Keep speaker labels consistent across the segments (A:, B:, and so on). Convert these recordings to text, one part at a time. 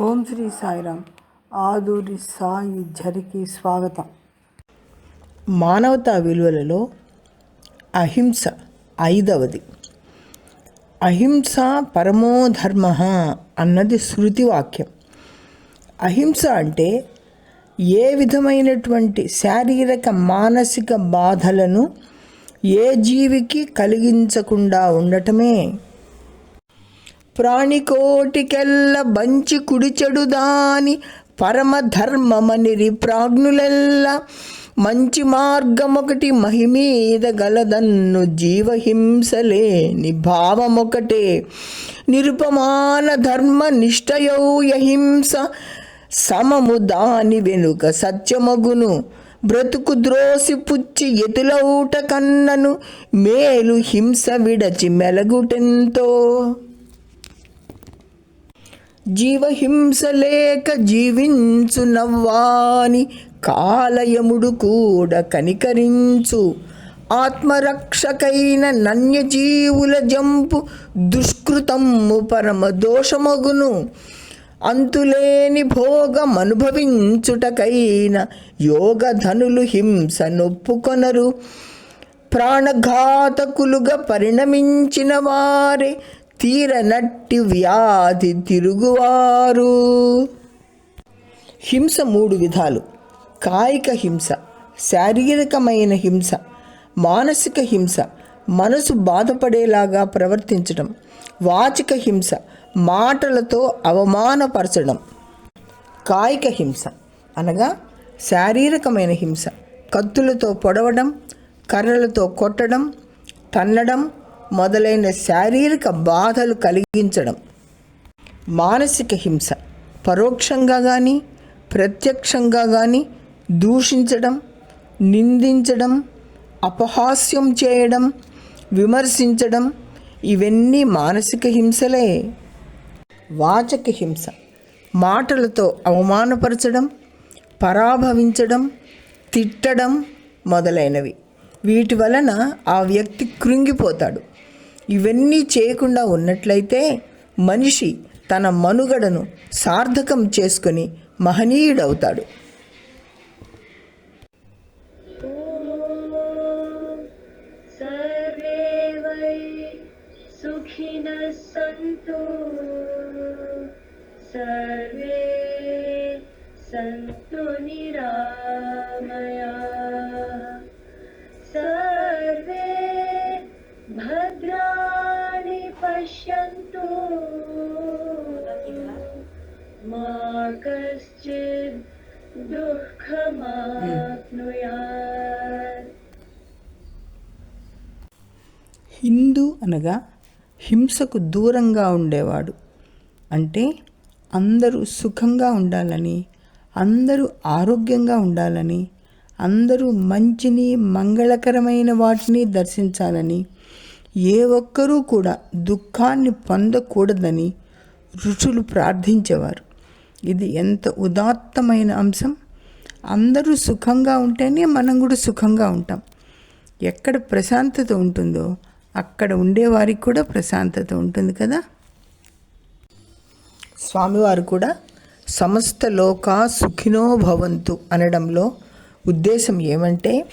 A: ఓం శ్రీ సాయిరామ్. ఆదూరి సాయి జరికి స్వాగతం.
B: మానవతా విలువలలో అహింస ఐదవది. అహింస పరమో ధర్మ అన్నది శృతి వాక్యం అహింస అంటే ఏ విధమైనటువంటి శారీరక మానసిక బాధలను ఏ జీవికి కలిగించకుండా ఉండటమే ప్రాణికోటికెల్ల బంచి కుడిచెడు దాని పరమధర్మమనిరి ప్రాజ్ఞులెల్ల మంచి మార్గమొకటి మహిమీద గలదన్ను జీవహింసలేని భావమొకటే. నిరుపమాన ధర్మ నిష్టయౌయహింస సమము దాని వెనుక సత్యమగును. బ్రతుకు ద్రోసి పుచ్చి ఎతులౌట కన్నను మేలు హింస విడచి మెలగుటెంతో. జీవహింసలేక జీవించు నవ్వాని కాలయముడు కూడా కనికరించు. ఆత్మరక్షకైన నన్యజీవుల జంపు దుష్కృతము పరమ దోషమగును. అంతులేని భోగమనుభవించుటకైన యోగధనులు హింస నొప్పుకొనరు ప్రాణఘాతకులుగా పరిణమించిన వారే తీరనట్టి వ్యాధి తిరుగువారు. హింస మూడు విధాలు. కాయిక హింస శారీరకమైన హింస మానసిక హింస మనసు బాధపడేలాగా ప్రవర్తించడం వాచిక హింస మాటలతో అవమానపరచడం కాయిక హింస అనగా శారీరకమైన హింస కత్తులతో పొడవడం కర్రలతో కొట్టడం తన్నడం మొదలైన శారీరక బాధలు కలిగించడం మానసిక హింస పరోక్షంగా కానీ ప్రత్యక్షంగా కానీ దూషించడం నిందించడం అపహాస్యం చేయడం విమర్శించడం ఇవన్నీ మానసిక హింసలే. వాచక హింస మాటలతో అవమానపరచడం పరాభవించడం తిట్టడం మొదలైనవి. వీటి వలన ఆ వ్యక్తి కృంగిపోతాడు ఇవన్నీ చేయకుండా ఉన్నట్లయితే మనిషి తన మనుగడను సార్థకం చేసుకొని మహనీయుడవుతాడు
C: सर्वे वै सुखिनः सन्तु सर्वे सन्तु निरामया मा कश्चित् दुःखमाप्नुयात्
B: హిందూ అనగా హింసకు దూరంగా ఉండేవాడు అంటే అందరూ సుఖంగా ఉండాలని అందరూ ఆరోగ్యంగా ఉండాలని అందరూ మంచిని మంగళకరమైన వాటిని దర్శించాలని ఏ ఒక్కరూ కూడా దుఃఖాన్ని పొందకూడదని ఋషులు ప్రార్థించేవారు ఇది ఎంత ఉదాత్తమైన అంశం. అందరూ సుఖంగా ఉంటేనే మనం కూడా సుఖంగా ఉంటాం. ఎక్కడ ప్రశాంతత ఉంటుందో అక్కడ ఉండేవారికి కూడా ప్రశాంతత ఉంటుంది కదా. స్వామివారు కూడా సమస్త లోకా సుఖినో భవంతు అనడంలో ఉద్దేశం ఏమంటే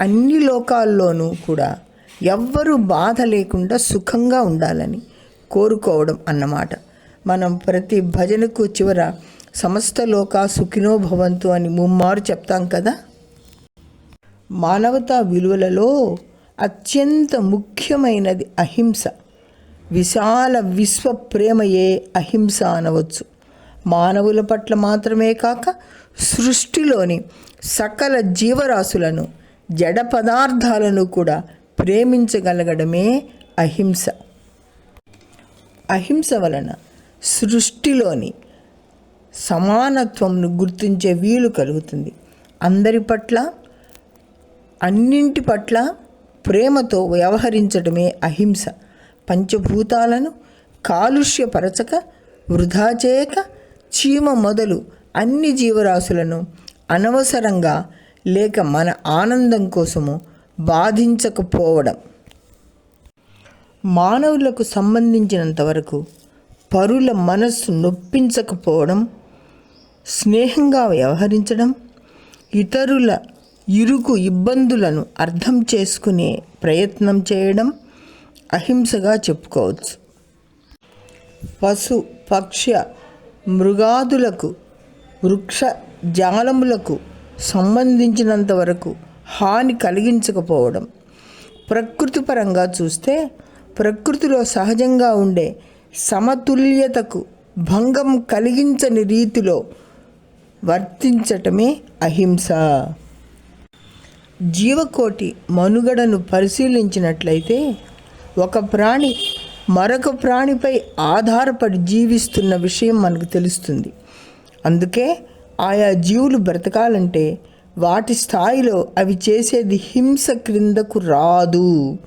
B: అన్ని లోకాల్లోనూ కూడా ఎవ్వరూ బాధ లేకుండా సుఖంగా ఉండాలని కోరుకోవడం అన్నమాట. మనం ప్రతి భజనకు చివర సమస్త లోకా సుఖినో భవంతు అని ముమ్మారు చెప్తాం కదా? మానవతా విలువలలో అత్యంత ముఖ్యమైనది అహింస. విశాల విశ్వ ప్రేమయే అహింస అనవచ్చు. మానవుల పట్ల మాత్రమే కాక సృష్టిలోని సకల జీవరాశులను జడ పదార్థాలను కూడా ప్రేమించగలగడమే అహింస. అహింస వలన సృష్టిలోని సమానత్వంను గుర్తించే వీలు కలుగుతుంది. అందరి పట్ల అన్నింటి పట్ల ప్రేమతో వ్యవహరించడమే అహింస. పంచభూతాలను కాలుష్యపరచక వృధా చేయక చీమ మొదలు అన్ని జీవరాశులను అనవసరంగా లేక మన ఆనందం కోసము బాధించకపోవడం. మానవులకు సంబంధించినంతవరకు పరుల మనస్సు నొప్పించకపోవడం స్నేహంగా వ్యవహరించడం ఇతరుల ఇరుకు ఇబ్బందులను అర్థం చేసుకునే ప్రయత్నం చేయడం అహింసగా చెప్పుకోవచ్చు. పశు పక్ష మృగాదులకు వృక్ష జాలములకు సంబంధించినంత వరకు హాని కలిగించకపోవడం. ప్రకృతిపరంగా చూస్తే ప్రకృతిలో సహజంగా ఉండే సమతుల్యతకు భంగం కలిగించని రీతిలో వర్తించటమే అహింస. జీవకోటి మనుగడను పరిశీలించినట్లయితే ఒక ప్రాణి మరొక ప్రాణిపై ఆధారపడి జీవిస్తున్న విషయం మనకు తెలుస్తుంది. అందుకే ఆయా జీవులు బ్రతకాలంటే వాటి స్థాయిలో అవి చేసేది హింస క్రిందకు రాదు.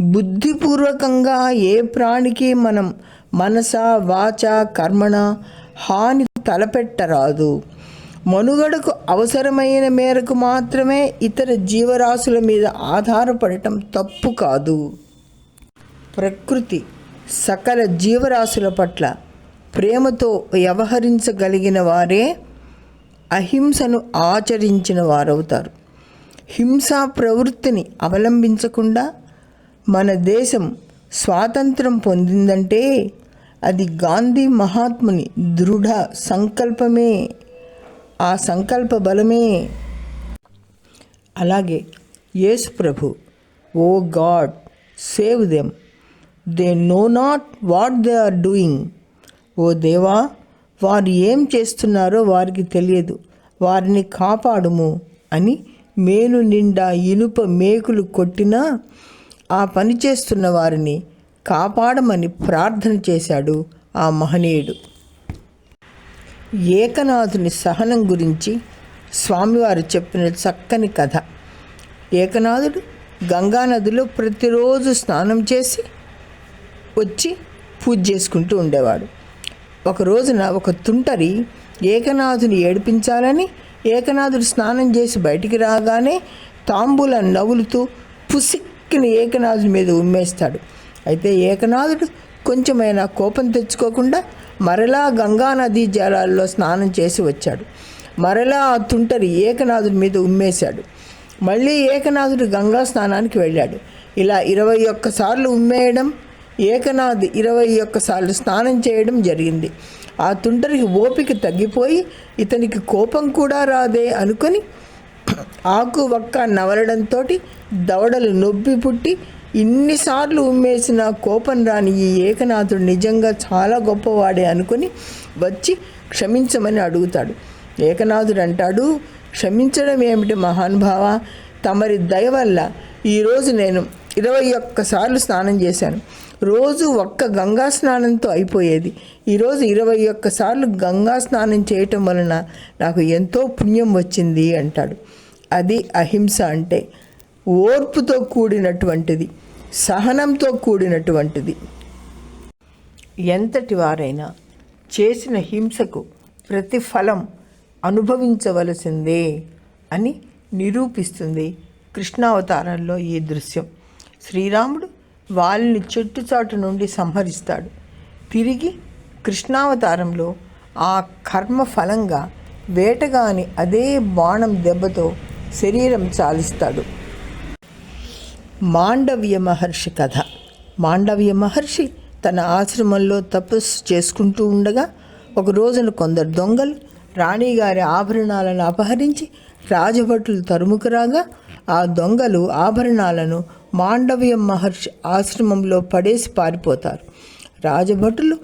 B: బుద్ధిపూర్వకంగా ఏ ప్రాణికి మనం మనస వాచ కర్మణ హాని తలపెట్టరాదు. మనుగడకు అవసరమైన మేరకు మాత్రమే ఇతర జీవరాశుల మీద ఆధారపడటం తప్పు కాదు. ప్రకృతి సకల జీవరాశుల పట్ల ప్రేమతో వ్యవహరించగలిగిన వారే అహింసను ఆచరించిన వారవుతారు. హింసా ప్రవృత్తిని అవలంబించకుండా మన దేశం స్వాతంత్రం పొందిందంటే అది గాంధీ మహాత్ముని దృఢ సంకల్పమే ఆ సంకల్ప బలమే. అలాగే యేసు ప్రభు O God save them they know not what they are doing. ఓ దేవా వారు ఏం చేస్తున్నారో వారికి తెలియదు. వారిని కాపాడుము అని మేను నిండా ఇనుప మేకులు కొట్టినా ఆ పని చేస్తున్న వారిని కాపాడమని ప్రార్థన చేశాడు ఆ మహనీయుడు. ఏకనాథుని సహనం గురించి స్వామివారు చెప్పిన చక్కని కథ. ఏకనాథుడు గంగానదిలో ప్రతిరోజు స్నానం చేసి వచ్చి పూజ చేసుకుంటూ ఉండేవాడు. ఒక రోజున ఒక తుంటరి ఏకనాథుని ఏడిపించాలని ఏకనాథుడు స్నానం చేసి బయటికి రాగానే తాంబూలం నవ్వులుతూ చిక్కిన ఏకనాథుడి మీద ఉమ్మేస్తాడు. అయితే ఏకనాథుడు కొంచెమైనా కోపం తెచ్చుకోకుండా మరలా గంగా నదీ జలాల్లో స్నానం చేసి వచ్చాడు. మరలా ఆ తుంటరి ఏకనాథుడి మీద ఉమ్మేశాడు. మళ్ళీ ఏకనాథుడు గంగా స్నానానికి వెళ్ళాడు. ఇలా ఇరవై ఒక్కసార్లు ఉమ్మేయడం ఏకనాథ్ ఇరవై ఒక్కసార్లు స్నానం చేయడం జరిగింది. ఆ తుంటరికి ఓపిక తగ్గిపోయి ఇతనికి కోపం కూడా రాదే అనుకొని ఆకు వక్క నవలడంతో దవడలు నొప్పి పుట్టి ఇన్నిసార్లు ఉమ్మేసిన కోపం రాని ఈ ఏకనాథుడు నిజంగా చాలా గొప్పవాడే అనుకుని వచ్చి క్షమించమని అడుగుతాడు. ఏకనాథుడు అంటాడు క్షమించడం ఏమిటి మహానుభావ తమరి దయ వల్ల ఈరోజు నేను ఇరవై ఒక్కసార్లు స్నానం చేశాను. రోజు ఒక్క గంగా స్నానంతో అయిపోయేది. ఈరోజు ఇరవై ఒక్కసార్లు గంగా స్నానం చేయటం వలన నాకు ఎంతో పుణ్యం వచ్చింది అంటాడు. అది అహింస అంటే ఓర్పుతో కూడినటువంటిది సహనంతో కూడినటువంటిది. ఎంతటి వారైనా చేసిన హింసకు ప్రతిఫలం అనుభవించవలసిందే అని నిరూపిస్తుంది కృష్ణావతారంలో ఈ దృశ్యం. శ్రీరాముడు వాళ్ళని చెట్టుచాటు నుండి సంహరిస్తాడు. తిరిగి కృష్ణావతారంలో ఆ కర్మ ఫలంగా వేటగాని అదే బాణం దెబ్బతో శరీరం చాలిస్తాడు. మాండవ్య మహర్షి కథ. మాండవ్య మహర్షి తన ఆశ్రమంలో తపస్సు చేసుకుంటూ ఉండగా ఒక రోజున కొందరు దొంగలు రాణిగారి ఆభరణాలను అపహరించి రాజభటులు తరుముకు రాగా ఆ దొంగలు ఆభరణాలను మాండవ్య మహర్షి ఆశ్రమంలో పడేసి పారిపోతారు. రాజభటులు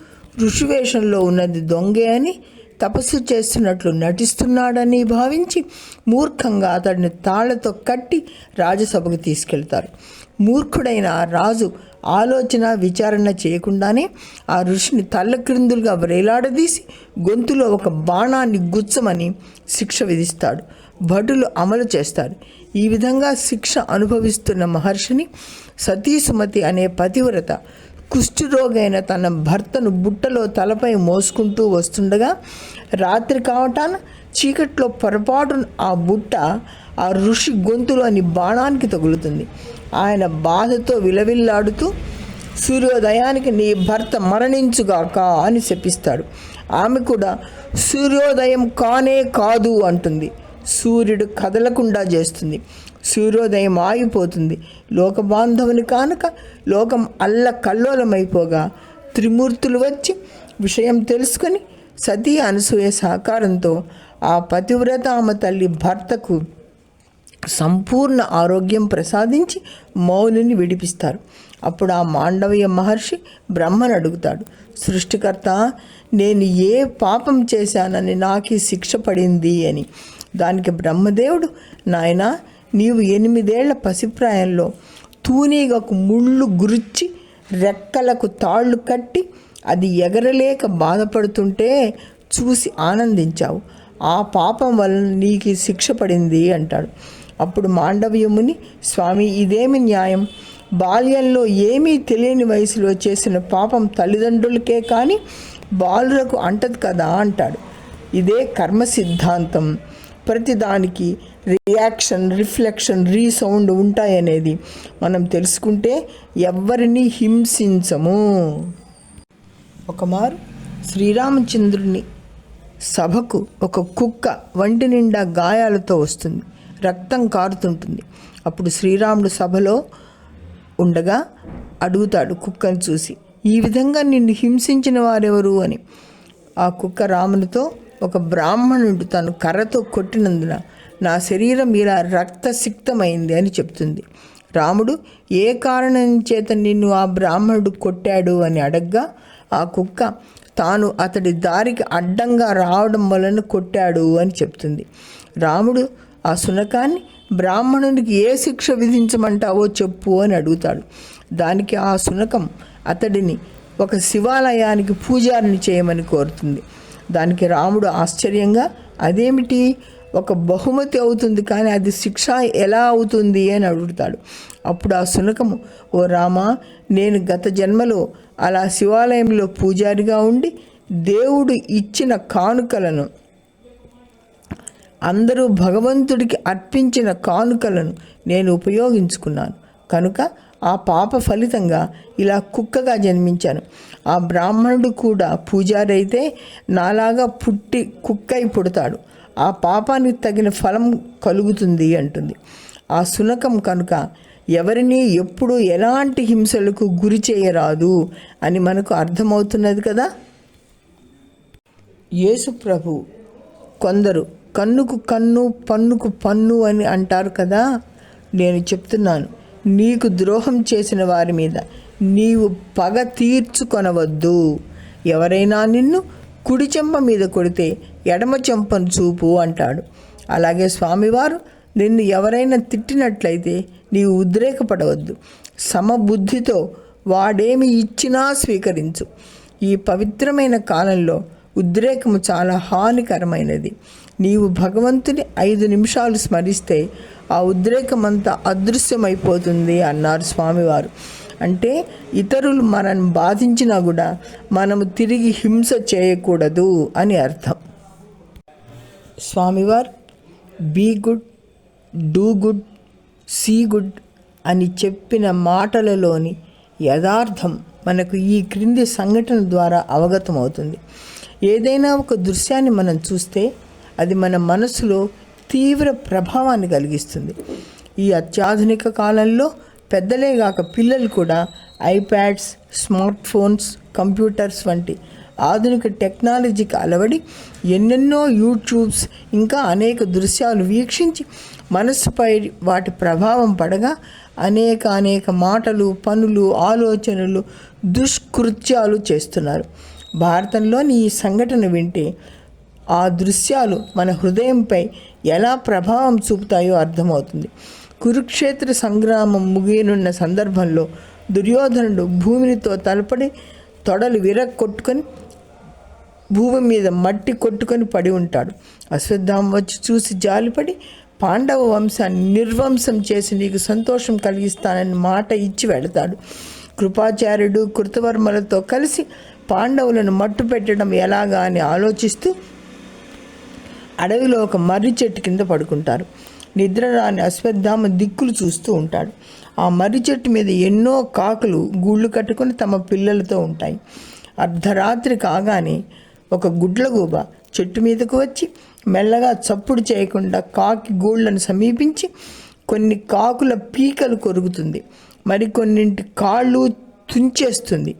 B: ఋషివేషంలో ఉన్నది దొంగే అని తపస్సు చేస్తున్నట్లు నటిస్తున్నాడని భావించి మూర్ఖంగా అతడిని తాళ్ళతో కట్టి రాజసభకు తీసుకెళ్తారు. మూర్ఖుడైన ఆ రాజు ఆలోచన విచారణ చేయకుండానే ఆ ఋషిని తల్లక్రిందులుగా వ్రేలాడదీసి గొంతులో ఒక బాణాన్ని గుచ్చమని శిక్ష విధిస్తాడు. భటులు అమలు చేస్తారు. ఈ విధంగా శిక్ష అనుభవిస్తున్న మహర్షిని సతీసుమతి అనే పతివ్రత కుష్ఠరోగైన తన భర్తను బుట్టలో తలపై మోసుకుంటూ వస్తుండగా రాత్రి కావటాన చీకట్లో పొరపాటున ఆ బుట్ట ఆ ఋషి గొంతులోని బాణానికి తగులుతుంది. ఆయన బాధతో విలవిల్లాడుతూ సూర్యోదయానికి నీ భర్త మరణించుగాక అని శపిస్తాడు. ఆమె కూడా సూర్యోదయం కానే కాదు అంటుంది. సూర్యుడు కదలకుండా చేస్తుంది. సూర్యోదయం ఆగిపోతుంది. లోక బాంధవుని కానుక లోకం అల్ల కల్లోలమైపోగా త్రిమూర్తులు వచ్చి విషయం తెలుసుకొని సతీ అనసూయ సహకారంతో ఆ పతివ్రత ఆమె తల్లి భర్తకు సంపూర్ణ ఆరోగ్యం ప్రసాదించి మౌనిని విడిపిస్తారు. అప్పుడు ఆ మాండవీయ మహర్షి బ్రహ్మను అడుగుతాడు. సృష్టికర్త నేను ఏ పాపం చేశానని నాకు శిక్ష పడింది అని. దానికి బ్రహ్మదేవుడు నాయన నీవు ఎనిమిదేళ్ళ పసిప్రాయంలో తూనీగకు ముళ్ళు గురిచి రెక్కలకు తాళ్ళు కట్టి అది ఎగరలేక బాధపడుతుంటే చూసి ఆనందించావు. ఆ పాపం వలన నీకు శిక్ష పడింది అంటాడు. అప్పుడు మాండవ్యముని స్వామి ఇదేమి న్యాయం? బాల్యంలో ఏమీ తెలియని వయసులో చేసిన పాపం తల్లిదండ్రులకే కానీ బాలులకు అంటదు కదా అంటాడు. ఇదే కర్మ సిద్ధాంతం ప్రతిదానికి రియాక్షన్ రిఫ్లెక్షన్ రీసౌండ్ ఉంటాయనేది మనం తెలుసుకుంటే ఎవ్వరిని హింసించము. ఒకమారు శ్రీరామచంద్రుని సభకు ఒక కుక్క వంటి నిండా గాయాలతో వస్తుంది. రక్తం కారుతుంటుంది. అప్పుడు శ్రీరాముడు సభలో ఉండగా అడుగుతాడు కుక్కను చూసి ఈ విధంగా నిన్ను హింసించిన వారెవరు? అని. ఆ కుక్క రామునితో ఒక బ్రాహ్మణుడు తను కర్రతో కొట్టినందున నా శరీరం ఇలా రక్తసిక్తమైంది అని చెప్తుంది. రాముడు ఏ కారణం చేత నిన్ను ఆ బ్రాహ్మణుడు కొట్టాడు అని అడగ్గా ఆ కుక్క తాను అతడి దారికి అడ్డంగా రావడం వలన కొట్టాడు అని చెప్తుంది. రాముడు ఆ శునకాన్ని బ్రాహ్మణునికి ఏ శిక్ష విధించమంటావో చెప్పు అని అడుగుతాడు. దానికి ఆ శునకం అతడిని ఒక శివాలయానికి పూజారిని చేయమని కోరుతుంది. దానికి రాముడు ఆశ్చర్యంగా అదేమిటి? ఒక బహుమతి అవుతుంది కానీ అది శిక్ష ఎలా అవుతుంది? అని అడుగుతాడు. అప్పుడు ఆ శునకము ఓ రామా నేను గత జన్మలో అలా శివాలయంలో పూజారిగా ఉండి దేవుడు ఇచ్చిన కానుకలను అందరూ భగవంతుడికి అర్పించిన కానుకలను నేను ఉపయోగించుకున్నాను. కనుక ఆ పాప ఫలితంగా ఇలా కుక్కగా జన్మించాను. ఆ బ్రాహ్మణుడు కూడా పూజారైతే నాలాగా పుట్టి కుక్కై పుడతాడు. ఆ పాపానికి తగిన ఫలం కలుగుతుంది అంటుంది. ఆ శునకం కనుక ఎవరిని ఎప్పుడు ఎలాంటి హింసలకు గురి చేయరాదు అని మనకు అర్థమవుతున్నది కదా? యేసు ప్రభు కొందరు కన్నుకు కన్ను పన్నుకు పన్ను అని అంటారు కదా? నేను చెప్తున్నాను. నీకు ద్రోహం చేసిన వారి మీద నీవు పగ తీర్చుకొనవద్దు. ఎవరైనా నిన్ను కుడి చెంప మీద కొడితే ఎడమ చెంపను చూపు అంటాడు. అలాగే స్వామివారు నిన్ను ఎవరైనా తిట్టినట్లయితే నీవు ఉద్రేకపడవద్దు. సమబుద్ధితో వాడేమి ఇచ్చినా స్వీకరించు. ఈ పవిత్రమైన కాలంలో ఉద్రేకము చాలా హానికరమైనది. నీవు భగవంతుని ఐదు నిమిషాలు స్మరిస్తే ఆ ఉద్రేకమంతా అదృశ్యమైపోతుంది అన్నారు స్వామివారు. అంటే ఇతరులు మనల్ని బాధించినా కూడా మనము తిరిగి హింస చేయకూడదు అని అర్థం. స్వామివారు be good do good see good అని చెప్పిన మాటలలోని యథార్థం మనకు ఈ క్రింది సంఘటన ద్వారా అవగతమవుతుంది. ఏదైనా ఒక దృశ్యాన్ని మనం చూస్తే అది మన మనసులో తీవ్ర ప్రభావాన్ని కలిగిస్తుంది. ఈ అత్యాధునిక కాలంలో పెద్దలే కాక పిల్లలు కూడా ఐప్యాడ్స్ స్మార్ట్ ఫోన్స్ కంప్యూటర్స్ వంటి ఆధునిక టెక్నాలజీకి అలవడి ఎన్నెన్నో యూట్యూబ్స్ ఇంకా అనేక దృశ్యాలు వీక్షించి మనస్సుపై వాటి ప్రభావం పడగా అనేక అనేక మాటలు పనులు ఆలోచనలు దుష్కృత్యాలు చేస్తున్నారు. భారతంలోని ఈ సంఘటన వింటే ఆ దృశ్యాలు మన హృదయంపై ఎలా ప్రభావం చూపుతాయో అర్థమవుతుంది. కురుక్షేత్ర సంగ్రామం ముగియనున్న సందర్భంలో దుర్యోధనుడు భూమినితో తలపడి తొడలు విరగొట్టుకొని భూమి మీద మట్టి కొట్టుకొని పడి ఉంటాడు. అశ్వత్థామ వచ్చి చూసి జాలిపడి పాండవ వంశాన్ని నిర్వంశం చేసి నీకు సంతోషం కలిగిస్తానని మాట ఇచ్చి వెళతాడు. కృపాచార్యుడు కృతవర్మలతో కలిసి పాండవులను మట్టు పెట్టడం ఎలాగా అని ఆలోచిస్తూ అడవిలో ఒక మర్రి చెట్టు కింద పడుకుంటారు. నిద్ర రాని అశ్వత్థామ దిక్కులు చూస్తూ ఉంటాడు. ఆ మర్రి చెట్టు మీద ఎన్నో కాకులు గూళ్ళు కట్టుకొని తమ పిల్లలతో ఉంటాయి. అర్ధరాత్రి కాగానే ఒక గుడ్లగూబ చెట్టు మీదకు వచ్చి మెల్లగా చప్పుడు చేయకుండా కాకి గూళ్ళను సమీపించి కొన్ని కాకుల పీకలు కొరుకుతుంది. మరికొన్నింటి కాళ్ళు తుంచేస్తుంది.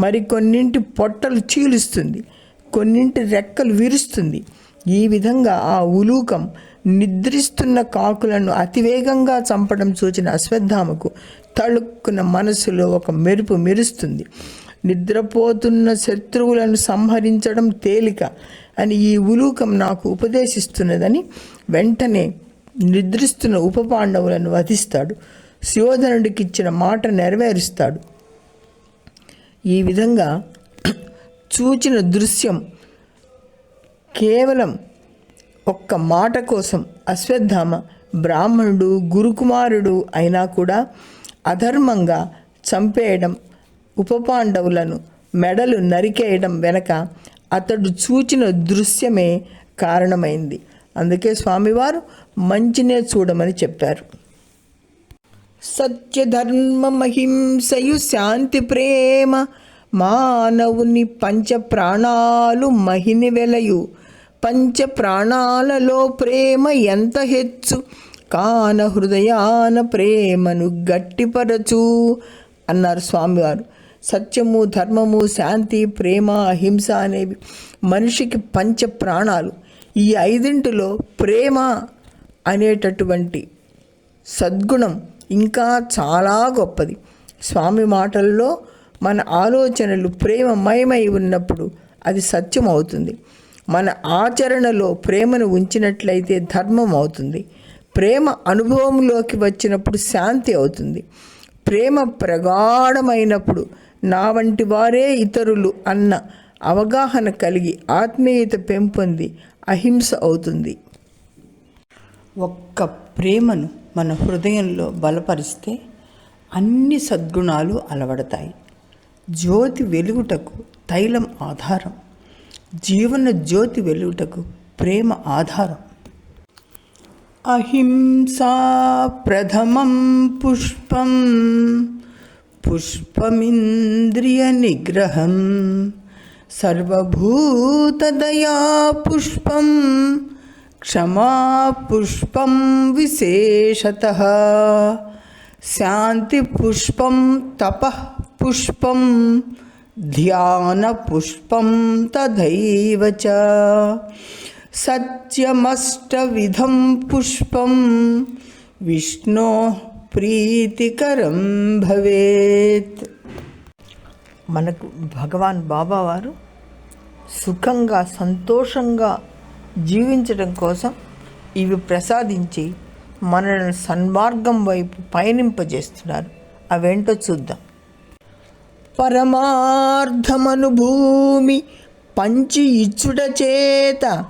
B: మరికొన్నింటి పొట్టలు చీలుస్తుంది. కొన్నింటి రెక్కలు విరుస్తుంది. ఈ విధంగా ఆ ఉలూకం నిద్రిస్తున్న కాకులను అతివేగంగా చంపడం చూచిన అశ్వత్థామకు తళుక్కున మనసులో ఒక మెరుపు మెరుస్తుంది. నిద్రపోతున్న శత్రువులను సంహరించడం తేలిక అని ఈ ఉలూకం నాకు ఉపదేశిస్తున్నదని వెంటనే నిద్రిస్తున్న ఉప పాండవులను వధిస్తాడు. శివధనుడికి ఇచ్చిన మాట నెరవేరుస్తాడు. ఈ విధంగా చూచిన దృశ్యం కేవలం ఒక్క మాట కోసం అశ్వత్థామ బ్రాహ్మణుడు గురుకుమారుడు అయినా కూడా అధర్మంగా చంపేయడం ఉపపాండవులను మెడలు నరికేయడం వెనక అతడు చూచిన దృశ్యమే కారణమైంది. అందుకే స్వామివారు మంచినే చూడమని చెప్పారు. సత్యధర్మమహింసయు శాంతి ప్రేమ మానవుని పంచ ప్రాణాలు మహిని వెలయు పంచ ప్రాణాలలో ప్రేమ ఎంత హెచ్చు? కాన హృదయాన ప్రేమను గట్టిపరచు అన్నారు స్వామివారు. సత్యము ధర్మము శాంతి ప్రేమ అహింస అనేవి మనిషికి పంచ ప్రాణాలు ఈ ఐదింటిలో ప్రేమ అనేటటువంటి సద్గుణం ఇంకా చాలా గొప్పది. స్వామి మాటల్లో మన ఆలోచనలు ప్రేమమయమై ఉన్నప్పుడు అది సత్యం అవుతుంది మన ఆచరణలో ప్రేమను ఉంచినట్లయితే ధర్మం అవుతుంది. ప్రేమ అనుభవంలోకి వచ్చినప్పుడు శాంతి అవుతుంది. ప్రేమ ప్రగాఢమైనప్పుడు నా వంటి వారే ఇతరులు అన్న అవగాహన కలిగి ఆత్మీయత పెంపొంది అహింస అవుతుంది.
A: ఒక్క ప్రేమను మన హృదయంలో బలపరిస్తే అన్ని సద్గుణాలు అలవడతాయి. జ్యోతి వెలుగుటకు తైలం ఆధారం. జీవన జ్యోతి వెలుగుటకు ప్రేమ ఆధారం. అహింసా ప్రథమం పుష్పం పుష్పమింద్రియ నిగ్రహం సర్వభూతదయా పుష్పం క్షమా పుష్పం విశేషత శాంతి పుష్పం తప పుష్పం ధ్యాన పుష్పం తథైవ చ సత్యమష్టవిధం పుష్పం విష్ణు ప్రీతికరం భవేత్
B: మనకు భగవాన్ బాబా వారు సుఖంగా సంతోషంగా జీవించడం కోసం ఇవి ప్రసాదించి మనల్ని సన్మార్గం వైపు పయనింపజేస్తున్నారు. అవేంటో చూద్దాం. పరమార్థమను భూమి పంచి ఇచ్చుట చేత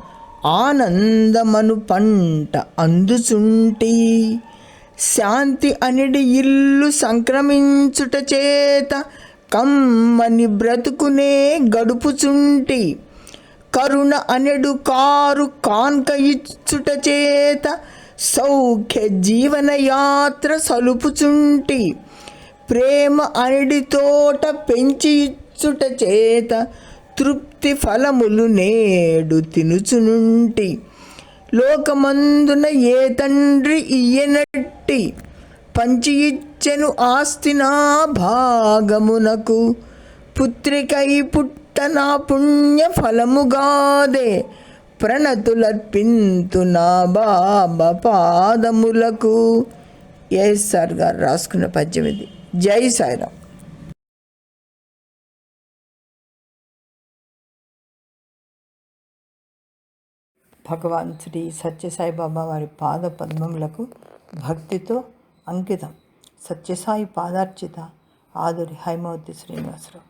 B: ఆనందమను పంట అందుచుంటి. శాంతి అనిడి ఇల్లు సంక్రమించుట చేత కమ్మని బ్రతుకునే గడుపుచుంటి. కరుణ అనెడు కారు కాన్క ఇచ్చుట చేత సౌఖ్య జీవన యాత్ర సలుపుచుంటి. ప్రేమ అనిడి తోట పెంచి ఇచ్చుట చేత తృప్తి ఫలములు నేడు తినుచునుంటి. లోకమందున ఏ తండ్రి ఇయ్యనట్టి? పంచి ఇచ్చెను ఆస్తి నా భాగమునకు. పుత్రికై పుట్ట నా పుణ్య ఫలముగాదే ప్రణతులర్పింతు నా బాబ పాదములకు. ఎస్ఆర్ గారు రాసుకున్న పద్యం ఇది. జై సాయిరామ్. భగవాన్ శ్రీ సత్యసాయిబాబా వారి పాద పద్మములకు భక్తితో అంకితం. సత్యసాయి పాదార్చిత ఆదురి హైమవతి శ్రీనివాసరావు.